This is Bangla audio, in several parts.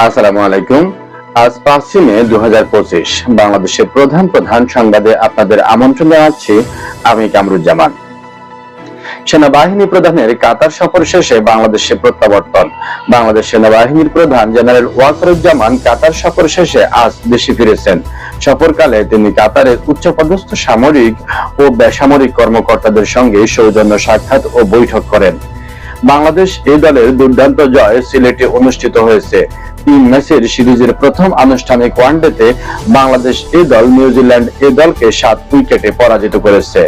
আসসালামু আলাইকুম। আজ পাঁচই মে দু বাংলাদেশের প্রধান প্রধান সংবাদে আপনাদের আমন্ত্রণ জানাচ্ছি আমি কামরুজ্জামান। সেনাবাহিনী প্রধানের কাতার সফর শেষে বাংলাদেশে প্রত্যাবর্তন। বাংলাদেশ সেনাবাহিনীর প্রধান জেনারেল ওয়াকারুজ্জামান কাতার সফর শেষে আজ দেশে ফিরেছেন। সফরকালে তিনি কাতারের উচ্চপদস্থ সামরিক ও বেসামরিক কর্মকর্তাদের সঙ্গে সৌজন্য সাক্ষাৎ ও বৈঠক করেন। বাংলাদেশ এই দলের দুর্দান্ত জয় সিলেটে অনুষ্ঠিত হয়েছে। তিন ম্যাচের সিরিজের প্রথম আনুষ্ঠানিক ওয়ানডেতে বাংলাদেশ এই দল নিউজিল্যান্ড এ দলকে সাত উইকেটে পরাজিত করেছে।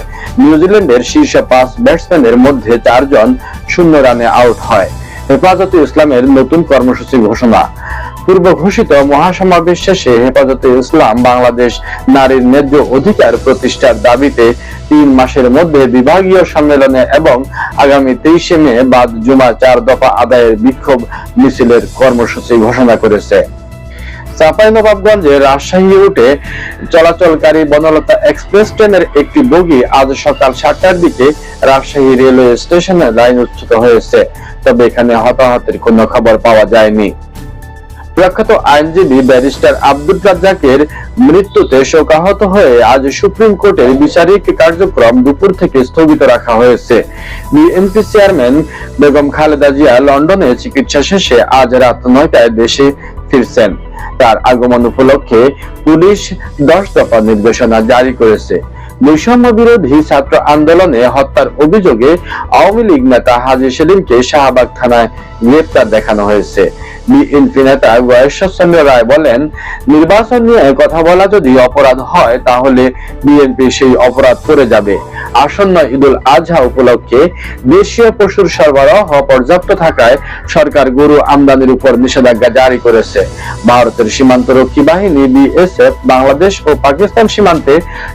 নিউজিল্যান্ডের শীর্ষ পাঁচ ব্যাটসম্যানের মধ্যে চারজন শূন্য রানে আউট হয়। হেফাজতে ইসলামের নতুন কর্মসূচি ঘোষণা। পূর্ব ঘোষিত মহাসমাবেশ শেষে হেফাজতে ইসলাম বাংলাদেশ নারীর ন্যায্য অধিকার প্রতিষ্ঠার দাবিতে তিন মাসের মধ্যে বিভাগীয় সম্মেলনে এবং আগামী তেইশে মে বাদ জুমা চার দফা আদায়ের বিক্ষোভ মিছিলের কর্মসূচি ঘোষণা করেছে। চাঁপাইনবাবগঞ্জে রাজশাহী রুটে চলাচলকারী বনলতা এক্সপ্রেস ট্রেনের একটি বগি আজ সকাল সাতটার দিকে রাজশাহী রেলওয়ে স্টেশনে লাইনচ্যুত হয়েছে, তবে এখানে হতাহতের কোনো খবর পাওয়া যায়নি। প্রখ্যাত আইনজীবী ব্যারিস্টার আব্দুল রাজ্জাকের মৃত্যুতে শোকাহত হয়ে আজ সুপ্রিম কোর্টের বিচারিক কার্যক্রম দুপুর থেকে স্থগিত রাখা হয়েছে। বিএনপি চেয়ারম্যান বেগম খালেদা জিয়া লন্ডনে চিকিৎসা শেষে আজ রাত নয়টায় দেশে ফিরছেন। তার আগমন উপলক্ষে পুলিশ দশ দফা নির্দেশনা জারি করেছে। বৈষম্য বিরোধী ছাত্র আন্দোলনে হত্যার অভিযোগে আওয়ামী লীগ নেতা হাজি সেলিমকে শাহবাগ থানায় গ্রেপ্তার দেখানো হয়েছে। বিএনপি নেতা গয়েশ্বরচন্দ্র রায় বলেন, নির্বাচন নিয়ে কথা বলা যদি অপরাধ হয়, তাহলে বিএনপি সেই অপরাধ করে যাবে। আসন্ন ঈদুল আজহা উপলক্ষে দেশীয় পশুর সরবরাহ পর্যাপ্ত থাকায় সরকার গরু আমদানির উপর নিষেধাজ্ঞা জারি করেছে। ভারতের সীমান্ত রক্ষী বাহিনী বিএসএফ, বাংলাদেশ ও পাকিস্তান সীমান্তে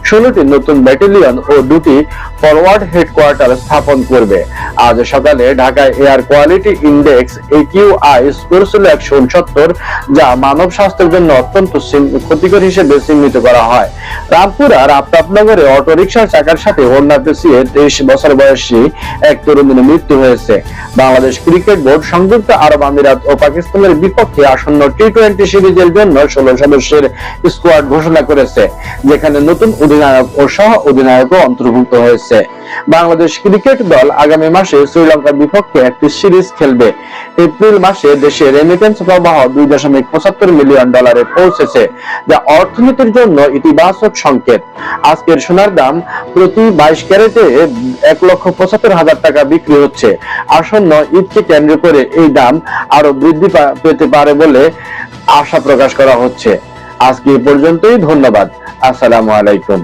ষোলোটি নতুন ব্যাটালিয়ন ও দুটি ফরওয়ার্ড হেডকোয়ার্টার স্থাপন করবে। আজ সকালে ঢাকায় air quality index AQI score ছিল একশো উনসত্তর যা মানব স্বাস্থ্যের জন্য অত্যন্ত ক্ষতিকর হিসেবে চিহ্নিত করা হয়। রামপুরার আফতাবনগরে অটোরিকশার চাকার সাথে হোন্ডা পেঁচিয়ে তেইশ বছর বয়সী এক তরুণীর মৃত্যু হয়েছে। বাংলাদেশ ক্রিকেট বোর্ড সংযুক্ত আরব আমিরাত ও পাকিস্তানের বিপক্ষে আসন্ন টি টোয়েন্টি সিরিজের জন্য ষোলো সদস্যের স্কোয়াড ঘোষণা করেছে, যেখানে নতুন অধিনায়ক ও সহ অধিনায়কও অন্তর্ভুক্ত হয়েছে। বাংলাদেশ ক্রিকেট দল আগামী মাসে শ্রীলঙ্কার বিপক্ষে একটি সিরিজ খেলবে। এপ্রিল মাসে দেশে রেমিটেন্স প্রবাহ দুই দশমিক পঁচাত্তর মিলিয়ন ডলারে পৌঁছেছে, যা অর্থনীতির জন্য ইতিবাচক সংকেত। আজকের সোনার দাম প্রতি বাইশ ক্যারেটে এক লক্ষ পঁচাত্তর হাজার টাকা বিক্রি হচ্ছে। আসন্ন ঈদকে কেন্দ্র করে এই দাম আরও বৃদ্ধি পেতে পারে বলে আশা প্রকাশ করা হচ্ছে। আজকে এই পর্যন্তই, ধন্যবাদ। আসসালামু আলাইকুম।